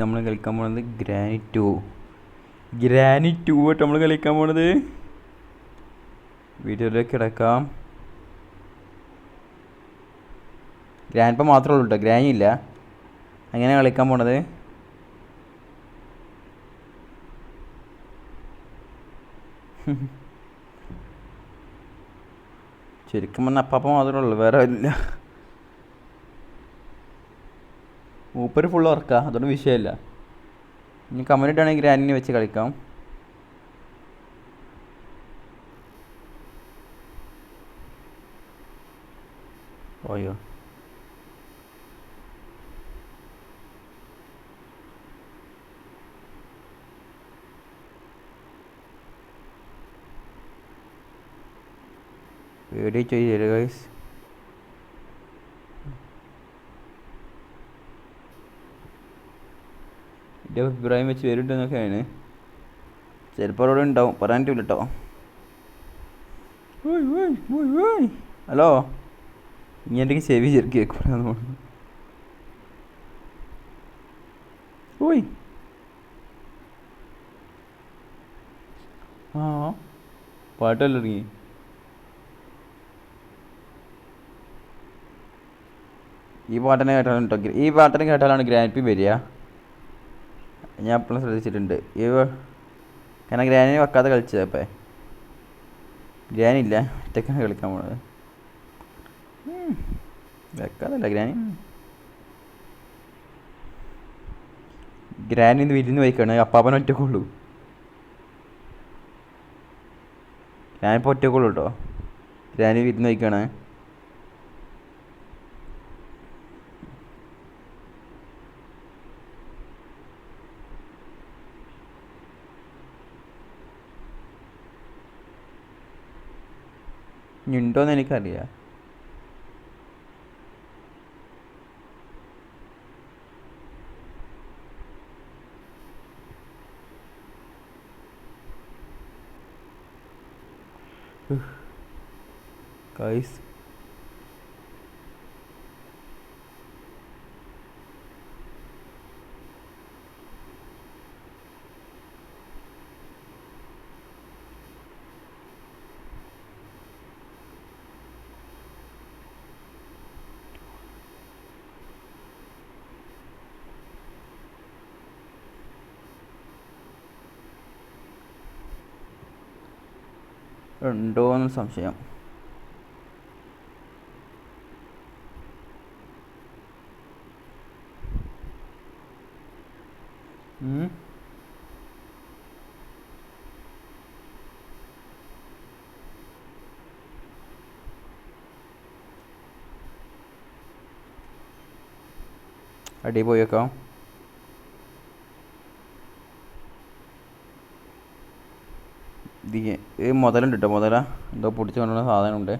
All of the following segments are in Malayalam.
നമ്മൾ കളിക്കാൻ പോണത് ഗ്രാനി ടു ഗ്രാനി ടു ആയിട്ട് നമ്മൾ കളിക്കാൻ പോണത്. വീഡിയോയിലേക്ക് കിടക്കാം. ഗ്രാൻഡ് മാത്രമേ ഉള്ളൂ കേട്ടോ ഗ്രാനി ഇല്ല. അങ്ങനെ കളിക്കാൻ പോണത്? ശരിക്കും പറഞ്ഞാൽ അപ്പാപ്പ മാത്രമേ ഉള്ളൂ. വേറെ ഇല്ല മൂപ്പര് ഫുൾ ഉറക്കാ അതൊന്നും വിഷയമില്ല ഇനി കമന്റ് ഇട്ടാണെങ്കിൽ ഗ്രാനിനെ വെച്ച് കളിക്കാം. ഓയോ ചെയ്തു ഗൈസ് എന്റെ അഭിപ്രായം വെച്ച് വരുന്നുണ്ടെന്നൊക്കെയാണ് ചിലപ്പോൾ അവിടെ ഉണ്ടാവും. പറയാൻ പറ്റില്ല കേട്ടോ ഹലോ? ഇനി എന്റെ ചെവി ചെറുക്കി വെക്കൂലെന്ന് തോന്നുന്നു. ഓയ് ആ പാട്ടല്ല ഇറങ്ങി? ഈ പാട്ടിനെ കേട്ടാലും കേട്ടോ ഈ പാട്ടിനെ കേട്ടാലാണ് ഗ്രാൻഡ് പി വരിക. ഞാൻ എപ്പോഴും ശ്രദ്ധിച്ചിട്ടുണ്ട്. ഈ കാരണം ഗ്രാനിനെ വെക്കാതെ കളിച്ചത് അപ്പം ഗ്രാനി ഇല്ല ഒറ്റക്കാണ് കളിക്കാൻ പോണത്. വെക്കാതല്ല ഗ്രാനി. ഗ്രാനി ഇന്ന് വിരുന്ന് വയ്ക്കാണ് അപ്പാപ്പന ഒറ്റക്കുള്ളൂ. ഞാനിപ്പോൾ ഒറ്റക്കുള്ളൂ കേട്ടോ ഗ്രാനി വിരുന്ന് വയ്ക്കാണ് ഇനി ഉണ്ടോയെന്ന് എനിക്കറിയാം ഗൈസ് ഉണ്ടോയെന്ന് സംശയം ഉം. ഇത് ഈ മുതലുണ്ട് കേട്ടോ മുതല? എന്തോ പൊടിച്ച് കൊണ്ടുള്ള സാധനമുണ്ട്.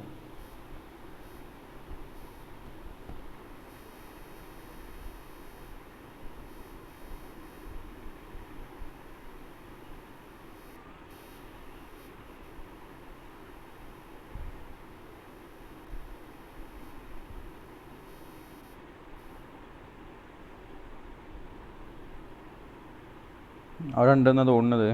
അവിടെ ഉണ്ടെന്നാണ് തോന്നുന്നത്.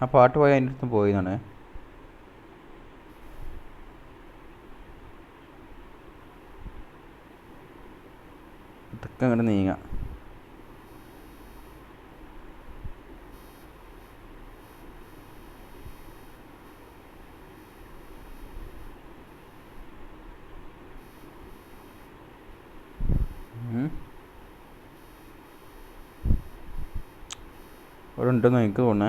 ആ പാട്ട് പോയി അതിന്റെ അടുത്ത് പോയതാണ് ഇതൊക്കെ അങ്ങോട്ട് നീങ്ങാം. ഇവിടെ ഉണ്ടെന്ന് എനിക്ക് തോന്നേ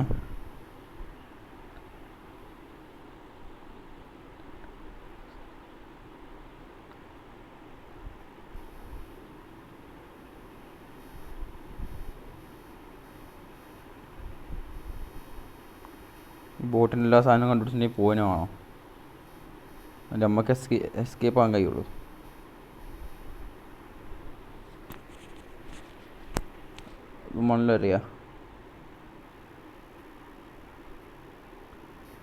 കിട്ടുന്ന എല്ലാ സാധനവും കണ്ടുപിടിച്ചിട്ടുണ്ടെങ്കിൽ പോകാനും വേണോ? എന്റെ അമ്മയ്ക്ക് എസ്കേ എസ്കേപ്പ് ആകാൻ കഴിയുള്ളൂ. മണ്ണിലറിയാം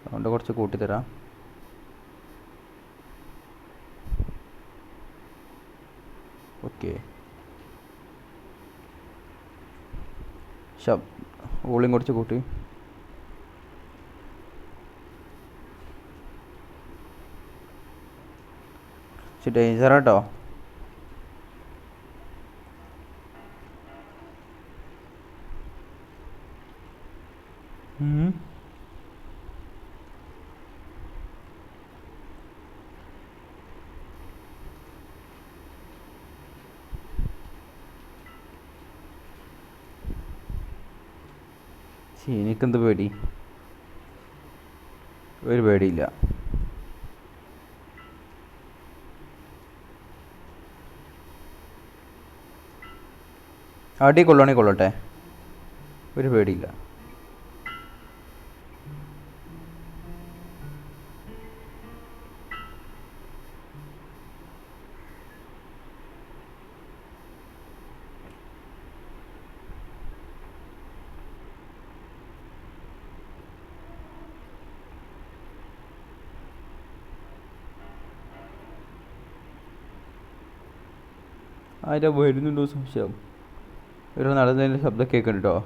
അതുകൊണ്ട് കുറച്ച് കൂട്ടിത്തരാം ഓക്കെ. ശബ് വോളിയം കുറച്ച് കൂട്ടി. ഡേഞ്ചർ കേട്ടോ എനിക്കെന്ത് പേടി? ഒരു പേടിയില്ല. അടി കൊള്ളണേ കൊള്ളട്ടെ. ഒരു പേടിയില്ല. ആരാ വരുന്നുണ്ടോ സംശയം? ഒരു നടന്നതിന്റെ ശബ്ദം കേൾക്കുന്നുണ്ട് കേട്ടോ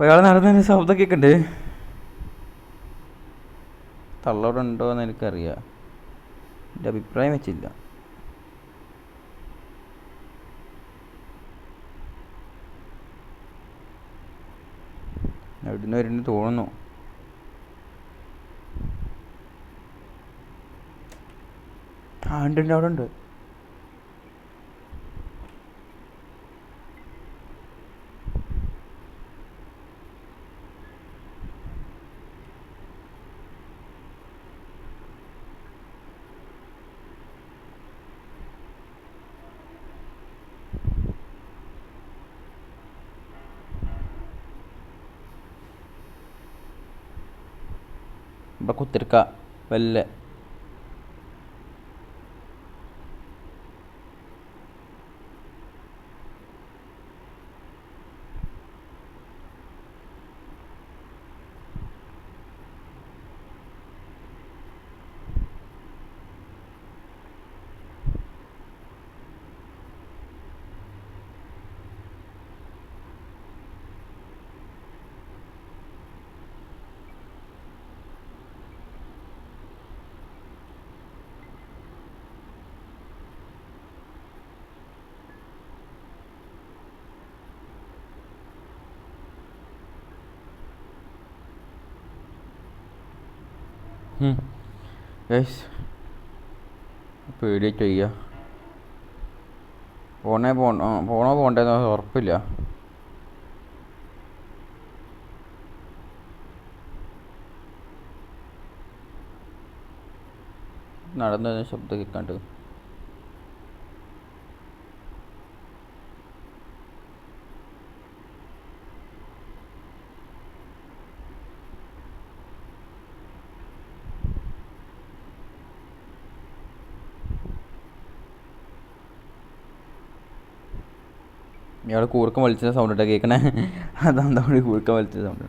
ഒരാൾ നടന്നതിന്റെ ശബ്ദം കേൾക്കുന്നുണ്ട് തള്ളവിടുണ്ടോ എന്ന് എനിക്കറിയാം. എന്റെ അഭിപ്രായം വെച്ചില്ല. എവിടുന്ന് വരുന്നു തോന്നുന്നു. ആ ഉണ്ട് അവിടെ ഉണ്ട് ഇവിടെ കുത്തിരിക്ക വല്ല ഗൈസ് പേടിയായിട്ട് വയ്യ പോണേ പോണോ പോണോ പോണ്ടേന്ന് ഉറപ്പില്ല നടന്നതിന് ശബ്ദം കേൾക്കാണ്ട് ഇയാൾ കൂർക്കം വലിച്ച സൗണ്ട് കേൾക്കണേ. അതാണ് കൂർക്കം വലിച്ച സൗണ്ട്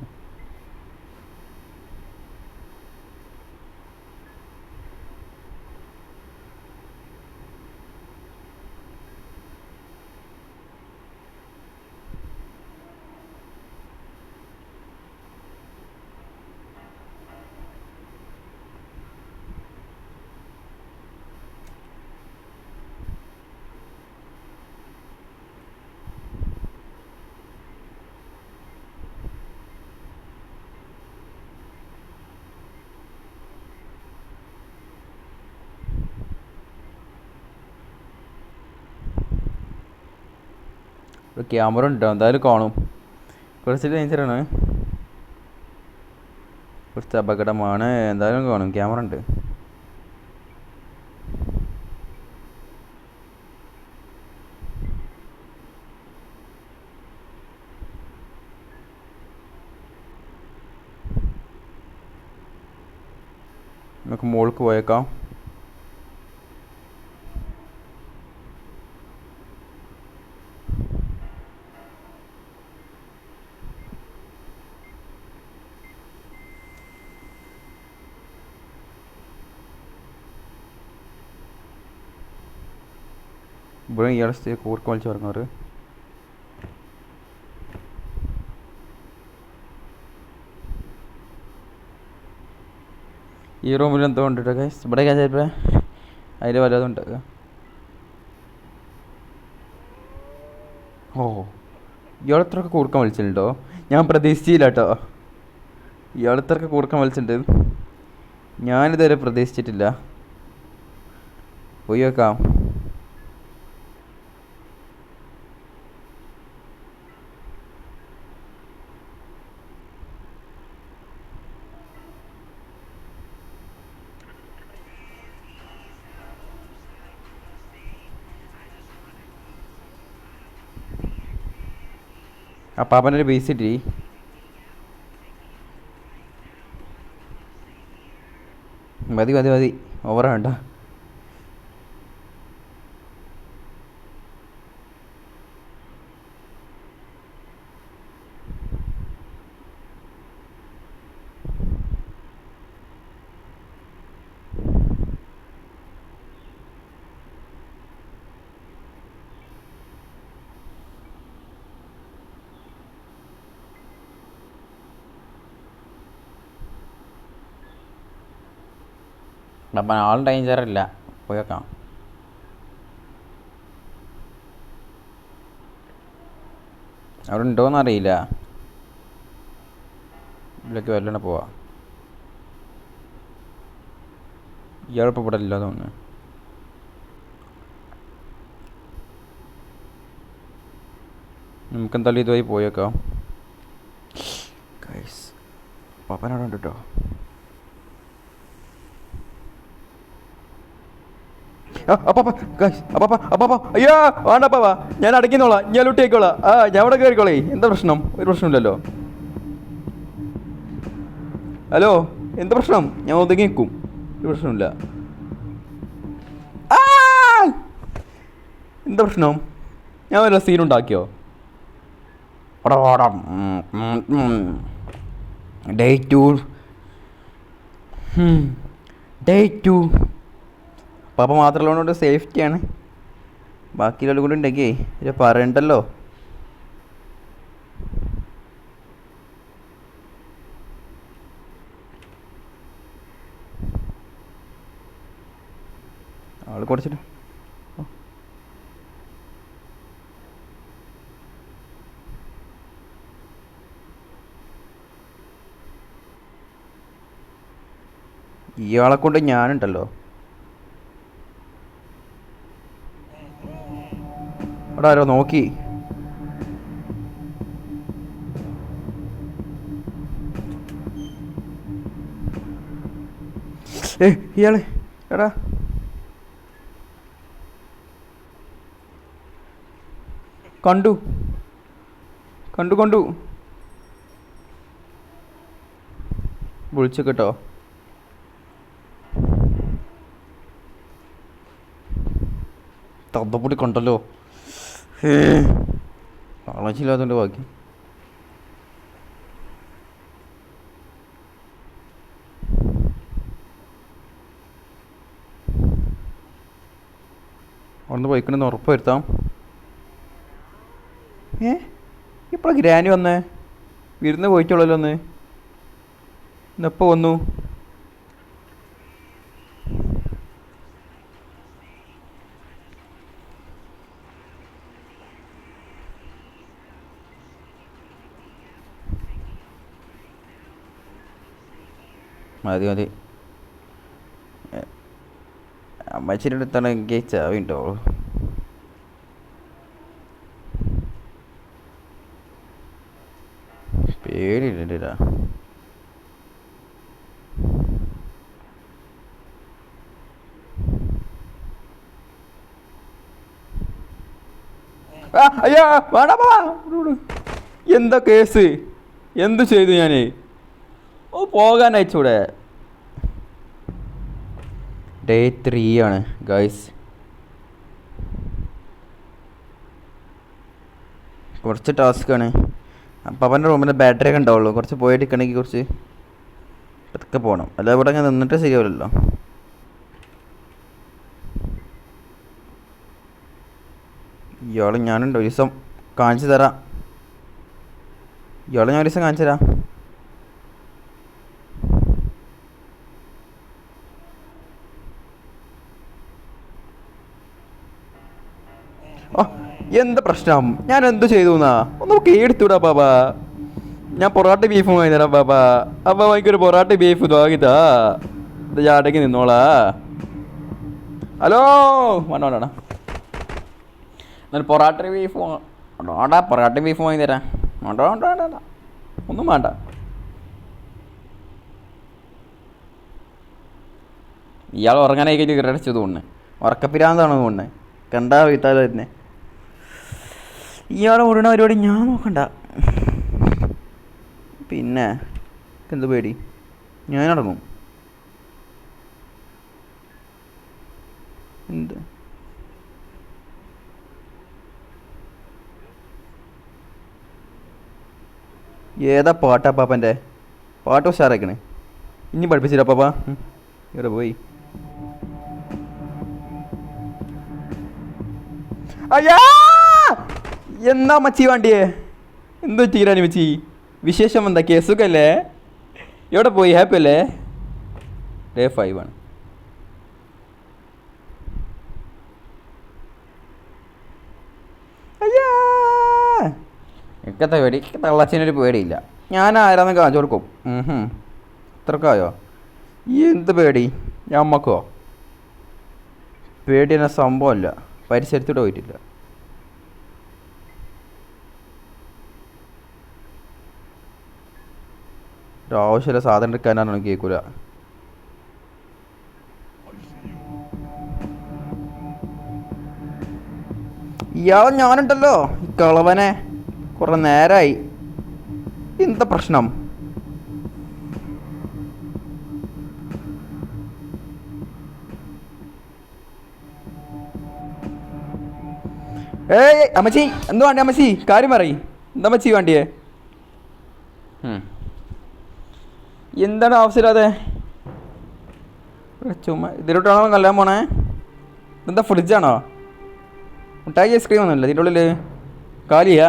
ഒരു ക്യാമറ ഉണ്ട്. എന്തായാലും കാണും. കുറച്ച് ഡേഞ്ചറാണ് കുറച്ച് അപകടമാണ് എന്തായാലും കാണും. ക്യാമറ ഉണ്ട്. നമുക്ക് മുകൾക്ക് പോയേക്കാം. ഇവിടെ ഇയാളെ സ്റ്റേ കൂർക്ക വലിച്ചു പറഞ്ഞവർ ഈ റൂമിൽ എന്തോ ഉണ്ട് ഇവിടെ ചിലപ്പോൾ അതിൽ വല്ലതും ഉണ്ടാക്കുക ഓ ഇയാളത്രയൊക്കെ കൂർക്കം വലിച്ചിട്ടുണ്ടോ? ഞാൻ പ്രതീക്ഷിച്ചില്ല കേട്ടോ ഇയാളത്രയൊക്കെ കൂർക്കം വലിച്ചിട്ടുണ്ട്. ഞാനിതുവരെ പ്രതീക്ഷിച്ചിട്ടില്ല. പോയി വെക്കാം അപ്പാപ്പനൊരു ബേസ് ഇട്ടി മതി മതി മതി. ഓവർ വേണ്ട. അപ്പം ആൾ ഡേഞ്ചർ ഇല്ല പോയേക്കാം അവിടെ ഉണ്ടോയെന്ന് അറിയില്ല. ഇതിലേക്ക് വല്ലണ പോവാ. ഇയാളിപ്പോൾ ഇവിടെ ഇല്ല തോന്നുന്നു. നമുക്ക് എന്തായാലും ഇതുമായി പോയേക്കാം പാപ്പനവിടെ ഉണ്ട്? കേട്ടോ അയ്യോ വേണ്ടപ്പാ ഞാൻ അടയ്ക്കുന്നോളാം ഞാൻ ലൂട്ടിയേക്കോളാം. ആ ഞാൻ അവിടെ കയറിക്കോളേ എന്താ പ്രശ്നം? ഒരു പ്രശ്നമില്ലല്ലോ. ഹലോ എന്താ പ്രശ്നം? ഞാൻ ഒതുങ്ങി നിൽക്കും ഒരു പ്രശ്നമില്ല! എന്താ പ്രശ്നം? ഞാൻ വല്ല സീൻ ഉണ്ടാക്കിയോ? ഡേ ടു ഡേ ടു പാപ്പ മാത്രമുള്ളതുകൊണ്ട് സേഫ്റ്റിയാണ്. ബാക്കിയുള്ള കൂടെ ഉണ്ടെങ്കിൽ ഇത് പറയണ്ടല്ലോ. ആൾ കുറച്ചിട്ട്. ഇയാളെ കൊണ്ട് ഞാനുണ്ടല്ലോ. അവിടെ ആരോ നോക്കി. ഏ ഇയാൾ എടാ. കണ്ടു. കണ്ടു കണ്ടു. വിളിച്ചു കേട്ടോ. തന്നപ്പൊടി കണ്ടല്ലോ. കളച്ചില്ലാത്തതിന്റെ ബാക്കി. അവിടുന്ന് പോയിക്കണെന്ന് ഉറപ്പ് വരുത്താം. ഏ? ഇപ്പോഴാണ് ഗ്രാനി വന്നേ? വിരുന്ന് പോയിട്ടുള്ളല്ലോ ഒന്ന് ഇന്നെപ്പോൾ വന്നു? മതി മതി. അമ്മച്ചിന്റെ അടുത്താണെങ്കിൽ ചാവിണ്ടോ പേടിയില്ല അയ്യോ വേണ്ട എന്താ കേസ്? എന്ത് ചെയ്തു ഞാൻ പോകാൻ അയച്ചൂടെ ഡേ ത്രീ ആണ് ഗൈസ് കുറച്ച് ടാസ്ക്കാണ് അപ്പം അവന്റെ റൂമിൽ ബാറ്ററി ഒക്കെ ഉണ്ടാവുള്ളൂ. കുറച്ച് പോയെടുക്കണമെങ്കിൽ കുറച്ച് പതുക്കെ പോകണം അല്ലാതെ ഇവിടെ അങ്ങനെ നിന്നിട്ട് ശരിയാവില്ലല്ലോ. ഇയാൾ ഞാനുണ്ട്. ഒരു ദിവസം കാണിച്ചു തരാം. ഇയാൾ ഞാൻ ഒരു ദിവസം കാണിച്ചു തരാം. എന്താ പ്രശ്നം? ഞാൻ എന്ത് ചെയ്തു ഒന്ന് കേടുത്തൂടാ ബാബാ. ഞാൻ പൊറാട്ട ബീഫ് വാങ്ങി തരാം ബാബാ. അപ്പൊ എനിക്കൊരു പൊറാട്ട ബീഫ് വാങ്ങിത്താ. ഇത് ചാട്ടയ്ക്ക് നിന്നോളാ. ഹലോ? വേണ്ട വേണ്ട എന്നാൽ പൊറാട്ട ബീഫ് വേണ്ടാ പൊറാട്ട ബീഫ് വാങ്ങി തരാം വേണ്ട വേണ്ട വേണ്ട ഒന്നും വേണ്ട. ഇയാൾ ഉറങ്ങാനായി കഴിഞ്ഞ് കൊണ്ട്. ഉറക്കപ്പിരാന്താണ് തോന്നുന്നത് കണ്ടാ. വീട്ടാലോ തന്നെ. ഇയാളെ ഓടണ പരിപാടി ഞാൻ നോക്കണ്ട. പിന്നെ എന്ത് പേടി? ഞാൻ അടങ്ങും. എന്ത്? ഏതാ പാട്ടാ പാപ്പന്റെ? പാട്ട് ഉഷാറാക്കണേ. ഇനി പഠിപ്പിച്ചില്ല പാപ്പ. ഇവിടെ പോയി. അയ്യാ! എന്നാ മച്ചി വേണ്ടിയേ? എന്തോ പറ്റിയിരാനി മച്ചി? വിശേഷം എന്തൊക്കെ സുഖല്ലേ എവിടെ പോയി? ഹാപ്പി അല്ലേ? ഡേ ഫൈവ് ആണ്. അയ്യാ! എനിക്കത്തെ പേടി തള്ളച്ചനൊരു പേടിയില്ല. ഞാൻ ആരാന്ന് കാണിച്ചു കൊടുക്കും. ഉം ഈ ഇത്രക്കായോ എന്ത് പേടി? ഞമ്മക്കോ പേടി എന്ന സംഭവമല്ല പരിസരത്തൂടെ പോയിട്ടില്ല. ഒരു ആവശ്യമില്ല സാധനം എടുക്കാനാണ് കേൾക്കൂല. ഇയാളെ ഞാനുണ്ടല്ലോ ഈ കളവനെ. കുറെ നേരായി. എന്താ പ്രശ്നം? ഏയ് അമ്മച്ചി എന്ത് വേണ്ടേ അമ്മച്ചി? കാര്യം പറയും. എന്താ അമ്മച്ചി വേണ്ടിയേ. എന്താണ് ആവശ്യമില്ലാതെ ചുമ ഇതിലോട്ടാണോ കല്ലാൻ പോണേ? ഇതെന്താ ഫ്രിഡ്ജാണോ മുട്ടായി ഐസ്ക്രീം ഒന്നുമില്ല ഇതിന്റെ ഉള്ളിൽ കാലിയാ?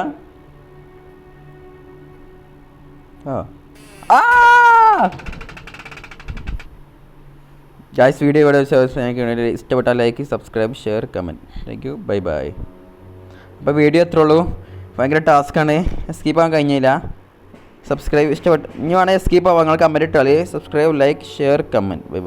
ജായ്സ് വീഡിയോ ഇവിടെ ഞങ്ങൾക്ക് ഇഷ്ടപ്പെട്ടാൽ like subscribe share comment thank you bye bye അപ്പോൾ വീഡിയോ എത്ര ഉള്ളൂ. ഭയങ്കര ടാസ്ക്കാണ് സ്കിപ്പ് ആകാൻ കഴിഞ്ഞില്ല. സബ്സ്ക്രൈബ് ഇഷ്ടപ്പെട്ടു ഇനി വേണമെങ്കിൽ സ്കീപ്പ് ആവാം നിങ്ങൾ കമന്റ് ഇട്ടാൽ സബ്സ്ക്രൈബ് ലൈക്ക് ഷെയർ കമന്റ്